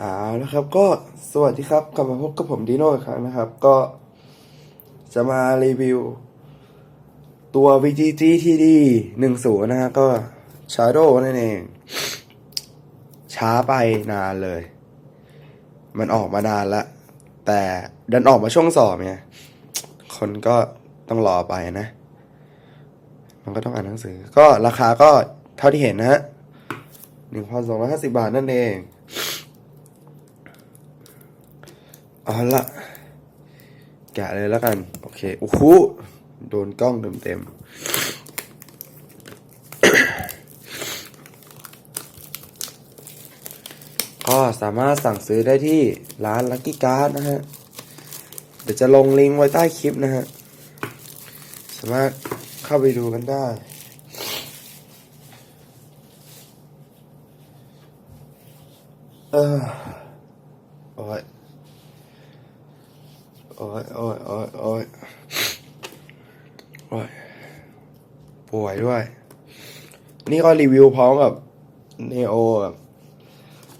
เอาแล้วครับก็สวัสดีครับกลับมาพบกับผมดีโน่อีกครั้งนะครับ ก็จะมารีวิว ตัว VGG TD 10นะฮะก็ Shadow นั่นเอง ช้าไปนานเลย มันออกมานานละ แต่ดันออกมาช่วงสอบไงคนก็ต้องรอไปนะ มันก็ต้องอ่านหนังสือ ก็ราคาก็เท่าที่เห็นนะฮะหนึ่งพันสองร้อยห้าสิบาทนั่นเอง เอาละแกะเลยแล้วกัน โอเคโอ้โหโดนกล้องเต็มเต็มก็สามารถสั่งซื้อได้ที่ร้านลั c กี้การ์ดนะฮะ เดี๋ยวจะลงลิงก์ไว้ใต้คลิปนะฮะ สามารถเข้าไปดูกันได้เออย โอ้ ยโอ้ยโอ้ยโอ้ยโอ้ยป่วยด้วย นี่ก็รีวิวพร้อมกับเนโอกับ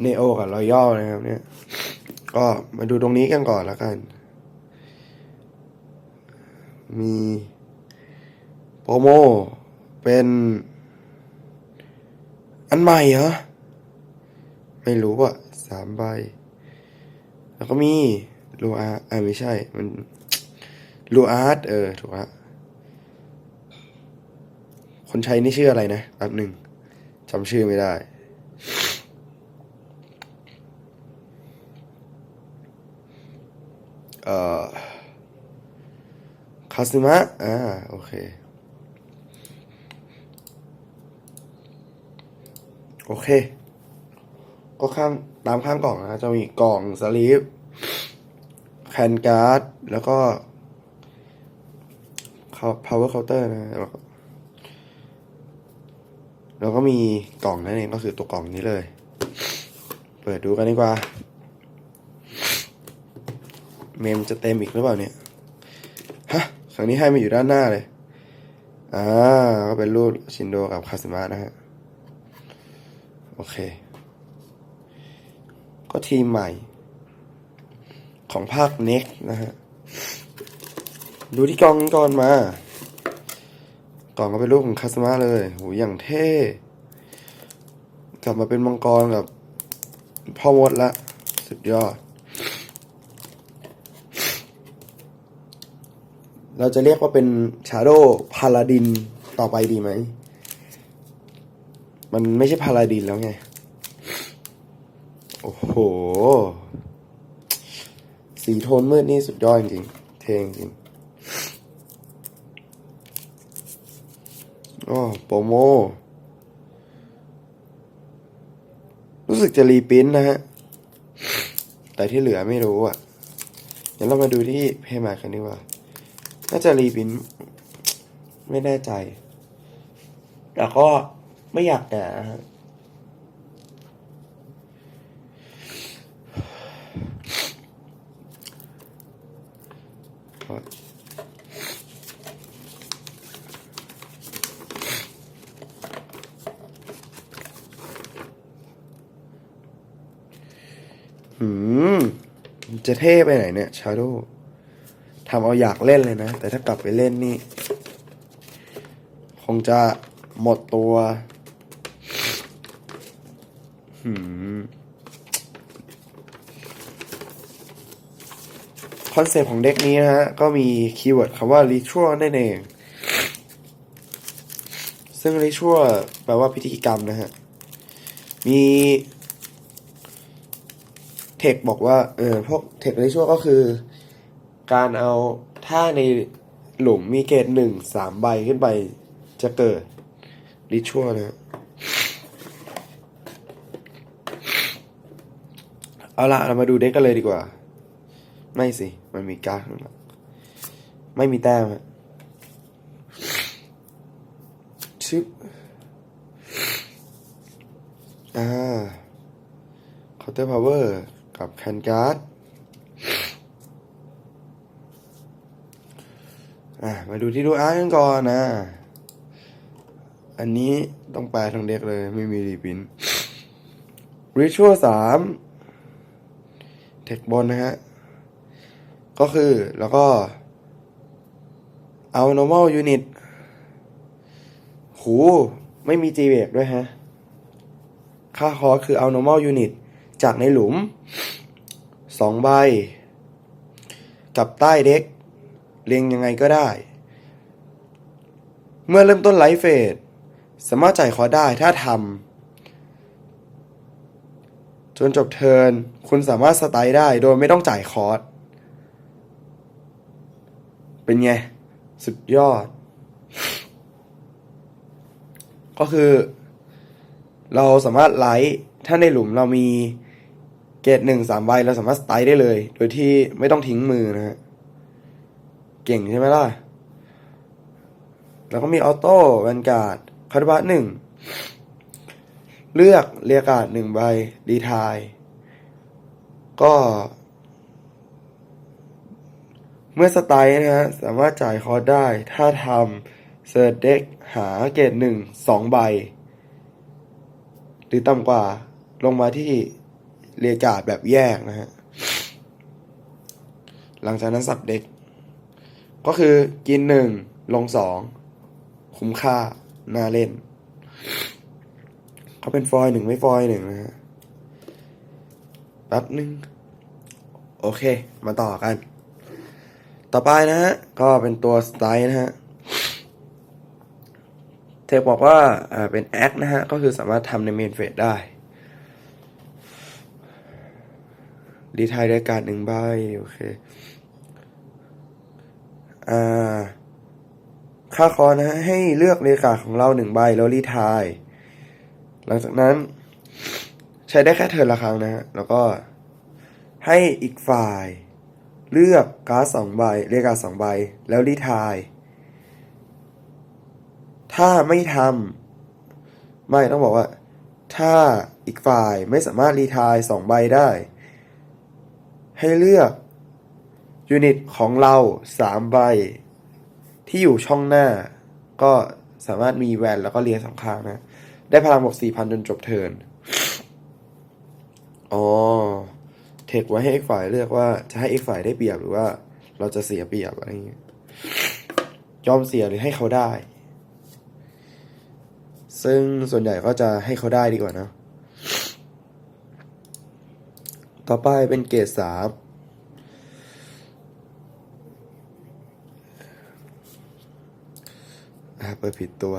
เนโอกับรอยัลนะครับ เนี่ย ก็มาดูตรงนี้กันก่อนแล้วกัน มีโปรโมเป็นอันใหม่เหรอ ไม่รู้อะสามใบ แล้วก็มี ลูอาร์อ่าไม่ใช่ มันลูอาร์ตเออ ถูกละคนใช้นี่ชื่ออะไรนะแป๊บหนึ่งจำชื่อไม่ได้ เอ่อคาซึมะ อ่า โอเค โอเค ก็ข้างตามข้างกล่องนะ จะมีกล่องสลีป แคนการ์ด แล้วก็ power counter นะแล้วก็แล้วก็มีกล่องนั่นเองก็คือตัวกล่องนี้เลย เปิดดูกันดีกว่า เมมจะเต็มอีกหรือเปล่าเนี่ยฮะครั้งนี้ให้มาอยู่ด้านหน้าเลยอ่าก็เป็นรูปชินโดกับคาสึมะนะฮะ โอเค ก็ทีมใหม่ ของภาคเน็กนะฮะ ดูที่กล่องก่อนมา กล่องก็เป็นรูปของคาสมาเลยโหอย่างเท่ กลับมาเป็นมังกรกับพ่อมดละ สุดยอด เราจะเรียกว่าเป็นชาโดพาลาดินต่อไปดีไหม มันไม่ใช่พาลาดินแล้วไง โอ้โห สีโทนมืดนี่สุดยอดจริง เท่จริงอ๋อโปรโม รู้สึกจะรีปรินนะฮะ แต่ที่เหลือไม่รู้อะ เดี๋ยวเรามาดูที่เพย์มากันดีกว่า น่าจะรีปรินไม่แน่ใจ แต่ก็ไม่อยากแก่นะ ฮะหืมจะเท่ไปไหนเนี่ยชาโดทำเอาอยากเล่นเลยนะ แต่ถ้ากลับไปเล่นนี่ คงจะหมดตัว หืม คอนเซปต์ของเด็กนี้นะฮะ ก็มีคีย์เวิร์ดคำว่า ritual นั่นเอง ซึ่ง ritual แปลว่าพิธีกรรมนะฮะ มีเทคบอกว่า เออ พวกเทค ritual ก็คือ การเอาถ้าในหลุมมีเกรดหนึ่งสามใบขึ้นไปจะเกิด ritual นะฮะเอาละเรามาดูเด็กกันเลยดีกว่า ไม่สิ มันมีการ์ดข้างหลังไม่มีแต้มฮะชึบอ่าเคาน์เตอร์พาวเวอร์กับแคนการ์ดอะมาดูที่ดูอาร์กันก่อนนะ อันนี้ต้องแปลทางเด็กเลยไม่มีรีพินริชัวสามเทคบนนะฮะ ก็คือแล้วก็เอา normal unit หูไม่มี g b a k ด้วยฮะ ค่าคอร์สคือเอา normal unit จากในหลุมสองใบ กับใต้เด็กเรียงยังไงก็ได้ เมื่อเริ่มต้นไลฟ์เฟสสามารถจ่ายคอได้ถ้าทำจนจบเทิร์นคุณสามารถสไตล์ได้โดยไม่ต้องจ่ายคอร์ส เป็นไง สุดยอด ก็คือ เราสามารถไลท์ถ้าในหลุมเรามีเกรดหนึ่งสามใบเราสามารถสไตล์ได้เลย โดยที่ไม่ต้องทิ้งมือนะฮะ เก่งใช่ไหมล่ะ แล้วก็มีออโต้แวนการ์ดคาร์บัสหนึ่ง เลือกเรียการ์ดหนึ่งใบ ดีทาย ก็ เมื่อสไตล์นะฮะสามารถจ่ายคอร์สได้ ถ้าทำเซิร์ชเด็กหาเกรดหนึ่งสองใบ หรือต่ำกว่าลงมาที่เรียกาดแบบแยกนะฮะ หลังจากนั้นสับเด็ก ก็คือกินหนึ่งลงสองคุ้มค่า น่าเล่น เขาเป็นฟอยหนึ่งไม่ฟอยหนึ่งนะฮะแป๊บหนึ่งโอเค มาต่อกัน ต่อไปนะฮะ ก็เป็นตัวสไตล์นะฮะ เทคบอกว่าเป็นแอคนะฮะ ก็คือสามารถทำในเมนเฟสได้รีไทายได้การหนึ่งใบโอเค อ่า ค่าคอนะฮะ ให้เลือกเลขาของเราหนึ่งใบแล้วรีไทายหลังจากนั้น ใช้ได้แค่เทิร์นละครั้งนะฮะ แล้วก็ให้อีกฝ่าย เลือกการ์ดสองใบเรียกการ์ดสองใบ แล้วรีทาย ถ้าไม่ทำไม่ต้องบอกว่า ถ้าอีกฝ่ายไม่สามารถรีทายสองใบได้ ให้เลือกยูนิตของเราสามใบ ที่อยู่ช่องหน้า ก็สามารถมีแวนแล้วก็เรียงสองข้างนะ ได้พลังบวกสี่พันจนจบเทิร์นอ๋อ เทคไว้ให้อีกฝ่ายเลือกว่าจะให้อีกฝ่ายได้เปรียบหรือว่าเราจะเสียเปรียบอะไรเงี้ยยอมเสียหรือให้เขาได้ ซึ่งส่วนใหญ่ก็จะให้เขาได้ดีกว่านะ ต่อไปเป็นเกรดสามอ่าเปิดผิดตัว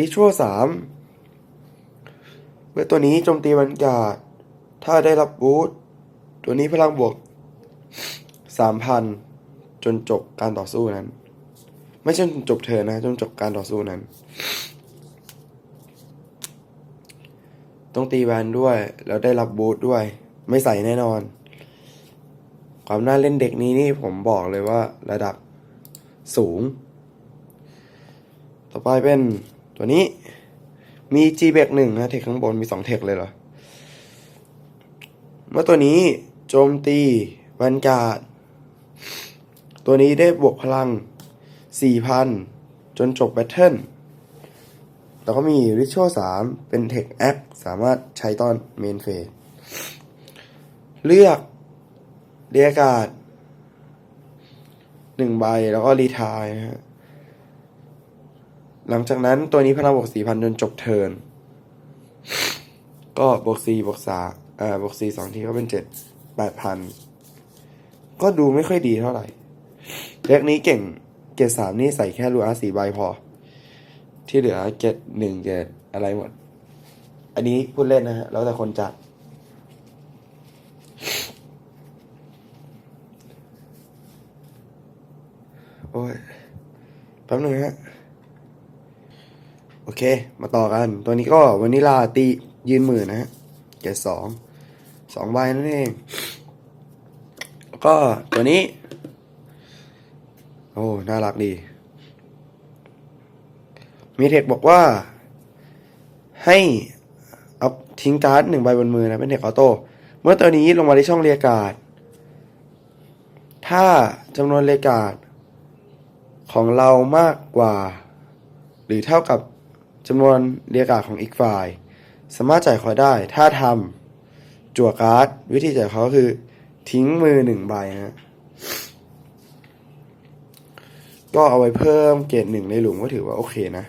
ดิชัวสามเมื่อตัวนี้โจมตีบรรยากาศ ถ้าได้รับบูทตัวนี้พลังบวกสามพันจนจบการต่อสู้นั้น ไม่ใช่จนจบเธอนะ จนจบการต่อสู้นั้น ต้องตีแวนด้วย แล้วได้รับบูทด้วย ไม่ใส่แน่นอน ความน่าเล่นเด็กนี้นี่ผมบอกเลยว่าระดับสูง ต่อไปเป็น ตัวนี้มี G เบกหนึ่งนะเทคข้างบนมีสองเทคเลยเหรอ เมื่อตัวนี้โจมตีแวนการ์ดตัวนี้ได้บวกพลัง 4,000 จนจบแบทเทิลแล้วก็มีริช u a ล3เป็นเทคแอคสามารถใช้ตอนเมนเฟสเลือกเรียกาดหนึ่งใบแล้วก็รีทายนะฮะ หลังจากนั้นตัวนี้พลังบวกสี่พันจนจบเทิร์นก็บวกสี่บวกสามอ่าบวกสี่สองทีก็เป็นเจ็ดแปดพันก็ดูไม่ค่อยดีเท่าไหร่เด็กนี้เก่งเกรดสามนี่ใส่แค่รูอาสี่ใบพอ ที่เหลือเกรดหนึ่งเกรดอะไรหมด อันนี้พูดเล่นนะฮะ แล้วแต่คนจัดโอ้ยแป๊บหนึงฮะ โอเค มาต่อกัน ตัวนี้ก็วานิลาตียืนหมื่นนะฮะเกรดสองสองใบนั่นเองก็ตัวนี้ โอ้ น่ารักดี มีเทคบอกว่า ให้เอาทิ้งการ์ดหนึ่งใบบนมือนะ เป็นเทคออโต้ เมื่อตัวนี้ลงมาที่ช่องเรียกการ์ดถ้าจำนวนเรียกการ์ดของเรามากกว่า หรือเท่ากับ จำนวนเรียกกาของอีกฝ่าย สามารถจ่ายคอยได้ ถ้าทำจั่วการ์ด วิธีจ่ายเขาคือ ทิ้งมือหนึ่งใบฮะก็เอาไว้เพิ่มเกรดหนึ่งในหลุมก็ถือว่าโอเคนะ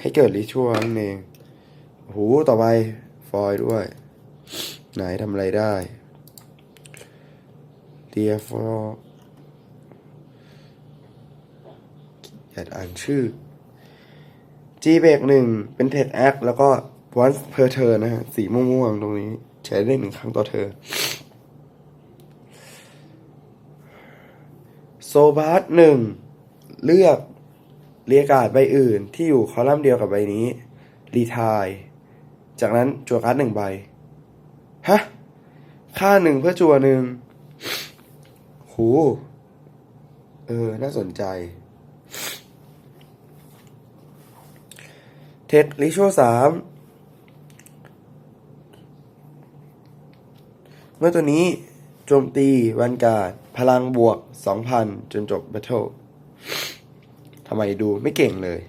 ให้เกิดริชัวนั่นเองโอ้โหต่อไป ฟอยล์ด้วย ไหนทำอะไรได้ Dear for อย อยากอ่านชื่อ G เบกหนึ่งเป็นเท d แอคแล้วก็ once per turn นะฮะ สีม่วงๆตรงนี้ ใช้ได้หนึ่งครั้งต่อเธอโซบาร์หนึ่งเลือกเรียการ์ดใบอื่นที่อยู่คอลัมน์เดียวกับใบนี้ รีทาย จากนั้นจั่วการ์ดหนึ่งใบ ฮะ ค่าหนึ่งเพื่อจั่วหนึ่งหู เออ น่าสนใจ เทคลิชัวสามเมื่อตัวนี้โจมตีวันการ์ดพลังบวก 2,000 จนจบแบทเทิลทำไมดูไม่เก่งเลย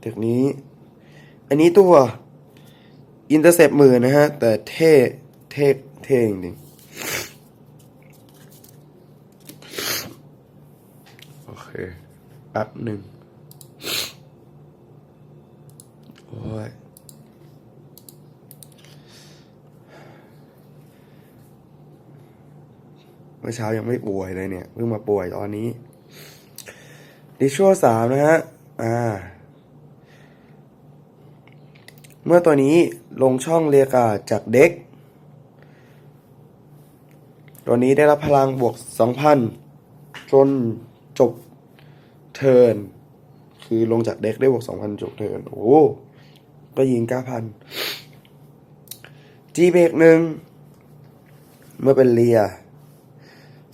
เทคนี้ อันนี้ตัวอินเตอร์เซปมือนะฮะ แต่เท่เท่เท่จริงโอเคแป๊บหนึ่ง โอ้ย เมื่อเช้ายังไม่ป่วยเลยเนี่ยเพิ่งมาป่วยตอนนี้ดิชัวสามนะฮะอ่า เมื่อตัวนี้ลงช่องเรียกาจากเด็ก ตัวนี้ได้รับพลังบวก 2,000 จนจบเทิร์นคือลงจากเด็กได้บวก 2,000 จบเทิร์นโอ้ก็ยิง 9,000 G เบรกหนึ่งเมื่อเป็นเรีย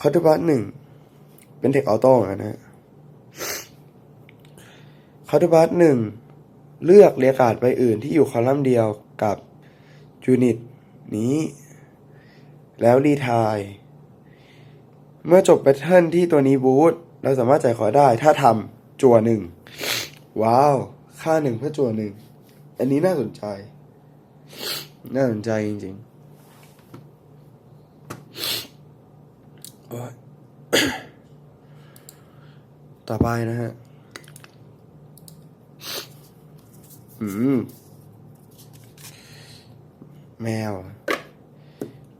คอร์ดบัสหนึ่งเป็นเทคออโต้เหมือนกันนะฮะคอร์ดบัสหนึ่งเลือกเรียกการ์ดใบอื่นที่อยู่คอลัมน์เดียวกับยูนิตนี้ แล้วรีทาย เมื่อจบแพทเทิร์นที่ตัวนี้บูทเราสามารถจ่ายขอได้ถ้าทำจั่วหนึ่งว้าว ค่าหนึ่งเพื่อจั่วหนึ่ง อันนี้น่าสนใจ น่าสนใจจริงๆโอ๊ย ต่อไปนะฮะ อืม แมว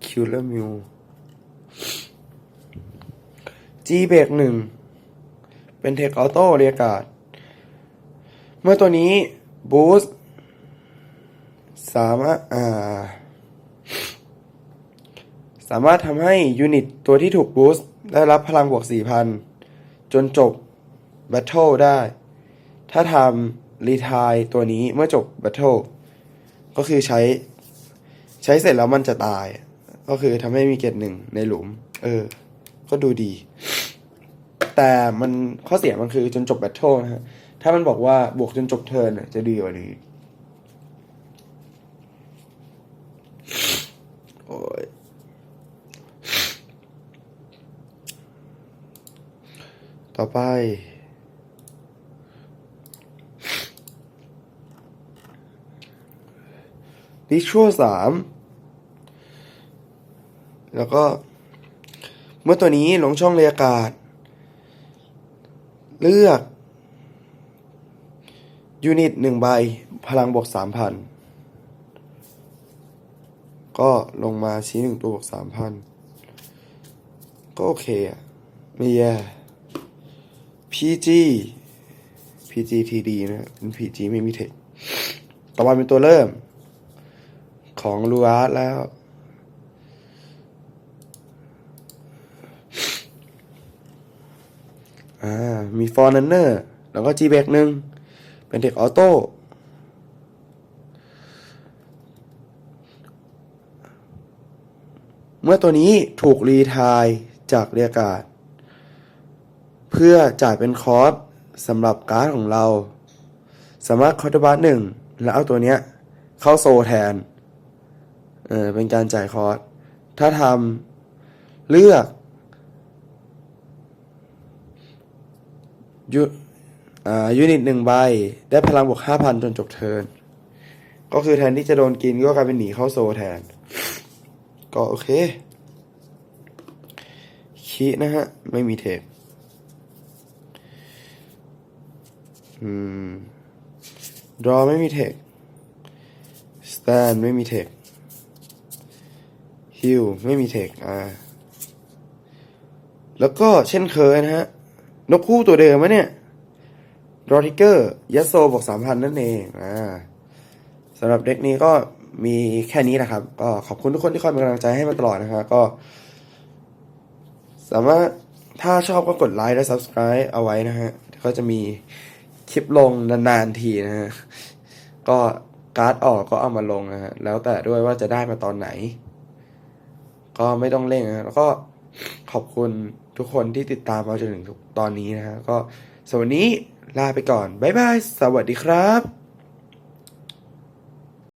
คิวเลอร์มิว จีเบกหนึ่ง เป็นเทคออโต้เรียการ์ดเมื่อตัวนี้บูสสามารถอ่าามารถทำให้ยูนิตตัวที่ถูกบูสต์ได้รับพลังบวก 4,000 จนจบแบทเทิลได้ ถ้าทำรีทายตัวนี้เมื่อจบแบทเทิลก็คือใช้ใช้เสร็จแล้วมันจะตาย ก็คือทำให้มีเกรดหนึ่งในหลุม เออ ก็ดูดี แต่มันข้อเสียมันคือจนจบแบทเทิลนะฮะ ถ้ามันบอกว่าบวกจนจบเทิร์นจะดีกว่านี้ โอ้ย ต่ อไป ดิชัวสามแล้วก็ เมื่อตัวนี้ลงช่องเรียกาศ เลือก ยูนิตหนึ่งใบ พลังบวกสามพันก็ลงมาชี้หนึ่งตัวบวกสามพันก็โอเคอะไม่แย่ PG PGTD นะเป็น PG ไม่มีเทคต่อมาเป็นตัวเริ่ม ของลูอาร์แล้ว อ่า มีฟอร์นันเนอร์ แล้วก็ G แบกหนึ่ง เป็นเทคออโต้เมื่อตัวนี้ถูกรีทายจากเรียการ เพื่อจ่ายเป็นคอร์สสำหรับการ์ดของเรา สามารถคอร์ดบัสหนึ่งแล้วเอาตัวเนี้ยเข้าโซแทน เออเป็นการจ่ายคอร์สถ้าทำเลือกยูอ่ายูนิตหนึ่งใบ ได้พลังบวกห้าพันจนจบเทิร์นก็คือแทนที่จะโดนกินก็กลายเป็นหนีเข้าโซแทน ก็โอเคคีนะฮะ ไม่มีเทค อืมรอไม่มีเทคสแตนไม่มีเทคฮิลไม่มีเทคอ่า แล้วก็เช่นเคยนะฮะ นกคู่ตัวเดิมมะเนี่ยรอทิกเกอร์ยัสโซบอกสามพันนั่นเอง อ่าสำหรับเด็กนี้ก็มีแค่นี้นะครับ ก็ขอบคุณทุกคนที่คอยเป็นกำลังใจให้มาตลอดนะครับก็ สามารถถ้าชอบก็กดไลค์และ Subscribe เอาไว้นะฮะ ก็จะมี คลิปลงนานๆทีนะฮะก็การ์ดออกก็เอามาลงนะฮะแล้วแต่ด้วยว่าจะได้มาตอนไหน ก็ไม่ต้องเร่งนะแล้วก็ขอบคุณทุกคนที่ติดตามมาจนถึงตอนนี้นะฮะก็สวัสดีลาไปก่อน บ๊ายบาย สวัสดีครับ